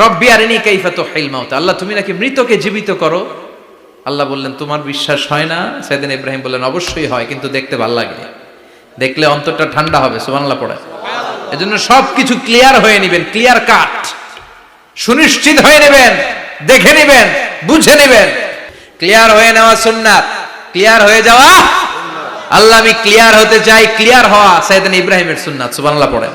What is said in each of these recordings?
রব্বি কাইফা মাউত। আল্লাহ, তুমি নাকি মৃতকে জীবিত করো? আল্লাহ বললেন, তোমার বিশ্বাস হয় না? সেদিন ইব্রাহিম বললেন, অবশ্যই হয়, কিন্তু দেখতে ভালো লাগে। দেখলে অন্তরটা ঠান্ডা হবে, সুবহানাল্লাহ পড়ে। এজন্য সবকিছু ক্লিয়ার হয়ে নেবেন, ক্লিয়ার কাট। সুনিশ্চিত হয়ে নেবেন, দেখে নেবেন, বুঝে নেবেন। ক্লিয়ার হয়ে নেওয়া সুন্নাত, ক্লিয়ার হয়ে যাওয়া আল্লাহ, আমি ক্লিয়ার হতে চাই, ক্লিয়ার হওয়া সাইদান ইব্রাহিমের সুন্নাত, সুবহানাল্লাহ পড়েন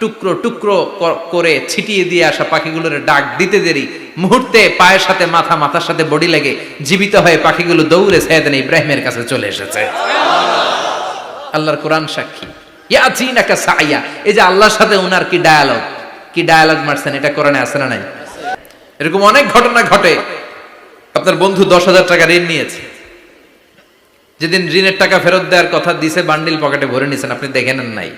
টুকরো টুকরো করে ছিটিয়ে দিয়ে আসা পাখিগুলোর ডাক দিতে দেরি। মুহূর্তে পায়ের সাথে মাথা, মাথার সাথে বডি লেগে জীবিত হয়ে পাখিগুলো দৌড়ে সাইয়েদনা ইব্রাহিমের কাছে চলে এসেছে। আল্লাহর কোরআন সাক্ষী। এই যে আল্লাহর সাথে উনার কি ডায়ালগ কি ডায়ালগ মারছেন? এটা কোরআনে আছে না নাই? এরকম অনেক ঘটনা ঘটে। আপনার বন্ধু দশ হাজার টাকা ঋণ নিয়েছে। যেদিন ঋণের টাকা ফেরত দেওয়ার কথা দিছে, বান্ডিল পকেটে ভরে নিছেন আপনি দেখে নেন নাই।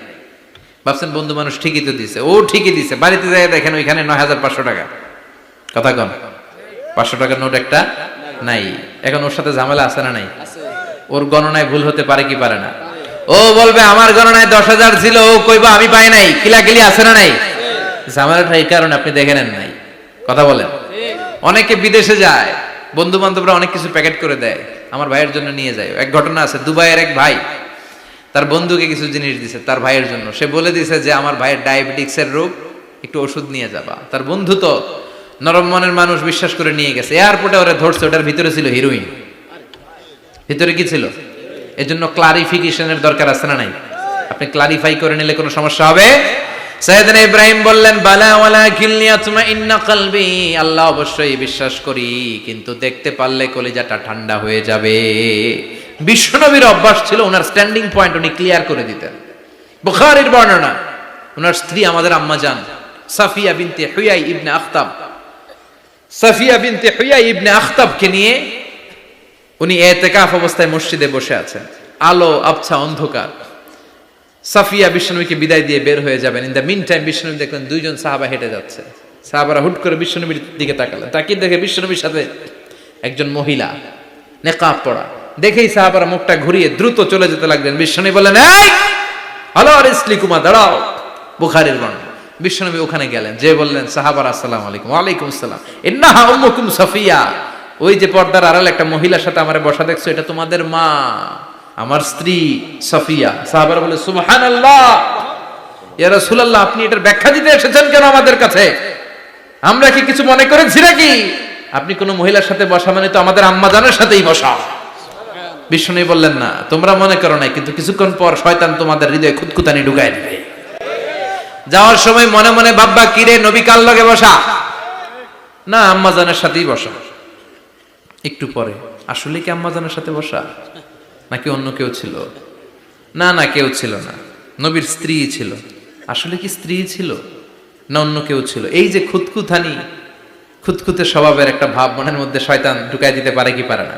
ভাবছেন বন্ধু মানুষ ঠিকই তো দিছে। ও ঠিকই দিছে। বাড়িতে যাই দেখেন ওইখানে নয় হাজার পাঁচশো টাকা। কথা কন। পাঁচশো টাকার নোট একটা নাই। এখন ওর সাথে ঝামেলা আছে না নাই? ওর গণনায় ভুল হতে পারে কি পারে না? ও বলবে, আমার গণনায় দশ হাজার ছিল। ও কইবা, আমি পাই নাই। কিলাকিলি আছে না নাই? ঝামেলাটা এই কারণে আপনি দেখে নেন নাই। কথা বলেন। অনেকে বিদেশে যায়। বন্ধু বান্ধবরা অনেক কিছু প্যাকেট করে দেয়। আমার ভাইয়ের জন্য নিয়ে যায়। এক ঘটনা আছে। দুবাইয়ের এক ভাই তার বন্ধুকে কিছু জিনিস দিছে, তার ভাইয়ের জন্য। সে বলে দিছে যে, আমার ভাইয়ের ডায়াবেটিক্সের রোগ, একটু ওষুধ নিয়ে যাবা। তার বন্ধু তো নরম মনের মানুষ বিশ্বাস করে নিয়ে গেছে। এয়ারপোর্টে ওরা ধরছে, ওটার ভিতরে ছিল হিরোইন ভিতরে কি ছিল? এজন্য ক্লারিফিকেশনের দরকার আছে না নাই? আপনি ক্লারিফাই করে নিলে কোনো সমস্যা হবে? সাইয়েদনা ইব্রাহিম বললেন, বালা ওয়ালা কিল্লিয়া তুমা ইন্না কলবি। আল্লাহ অবশ্যই বিশ্বাস করি, কিন্তু দেখতে পারলে কলিজাটা ঠান্ডা হয়ে যাবে। বিশ্বনবীর অভ্যাস ছিল ওনার স্ট্যান্ডিং পয়েন্ট উনি ক্লিয়ার করে দিতেন। বুখারীর বর্ণনা, ওনার স্ত্রী আমাদের আম্মা জান, সাফিয়া বিনতে হুয়াই ইবনে আখতাব। সাফিয়া বিনতে হুয়াই ইবনে আখতাবকে নিয়ে উনি এতেকাফ অবস্থায় মসজিদে বসে আছেন। আলো, আবছা, অন্ধকার। সাফিয়া বিষ্ণুবীকে বিদায় দিয়ে বের হয়ে যাবেন। ইন দ্য মিন টাইম বিষ্ণুবী দেখলেন দুইজন সাহাবা হেঁটে যাচ্ছে। সাহাবারা হুট করে বিষ্ণুবীর দিকে তাকালেন। তাকিয়ে দেখে বিষ্ণুবীর সাথে একজন মহিলা, নেকাব পড়া দেখেই সাহাবারা মুখটা ঘুরিয়ে দ্রুত চলে যেতে লাগলেন। বিষ্ণুবী বললেন, এই ইসলিকুমা দাঁড়াও। বুখারের বর্ণনা। বিশ্বনবী ওখানে গেলেন যে বললেন, সাহাবার, আসসালাম আলাইকুম। ওয়ালাইকুম আসসালাম। ইন্নাহা উম্মুকুম ওই যে পর্দার আড়াল একটা মহিলার সাথে আমার বসা দেখছ, এটা তোমাদের মা। আমার স্ত্রী সাফিয়া। সাহাবারা বলে সুবহানাল্লাহ। ইয়া রাসূলুল্লাহ, আপনি এটার ব্যাখ্যা দিতে এসেছেন কেন আমাদের কাছে? আমরা কি কিছু মনে করেছি নাকি? আপনি কোনো মহিলার সাথে বসা মানে তো আমাদের আম্মাজানের সাথেই বসা। বিষ্ণু বললেন, না, তোমরা মনে করো নাই, কিন্তু কিছুক্ষণ পর শয়তান তোমাদের হৃদয়ে খুদকুতানি ঢুকাই দিবে। যাওয়ার সময় মনে মনে বাব্বা কিরে নবী কাল লগে বসা? না, আম্মাজানের সাথেই বসা। একটু পরে, আসলে কি আম্মাজানের সাথে বসা? নাকি অন্য কেউ ছিল? না না, কেউ ছিল না। নবীর স্ত্রী ছিল। আসলে কি স্ত্রী ছিল? না, অন্য কেউ ছিল। এই যে খুতখুতানি, খুতখুতে স্বভাবের একটা ভাব মনের মধ্যে শয়তান ঢুকাই দিতে পারে কি পারে না?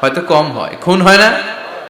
হয়তো কম হয়। খুন হয় না?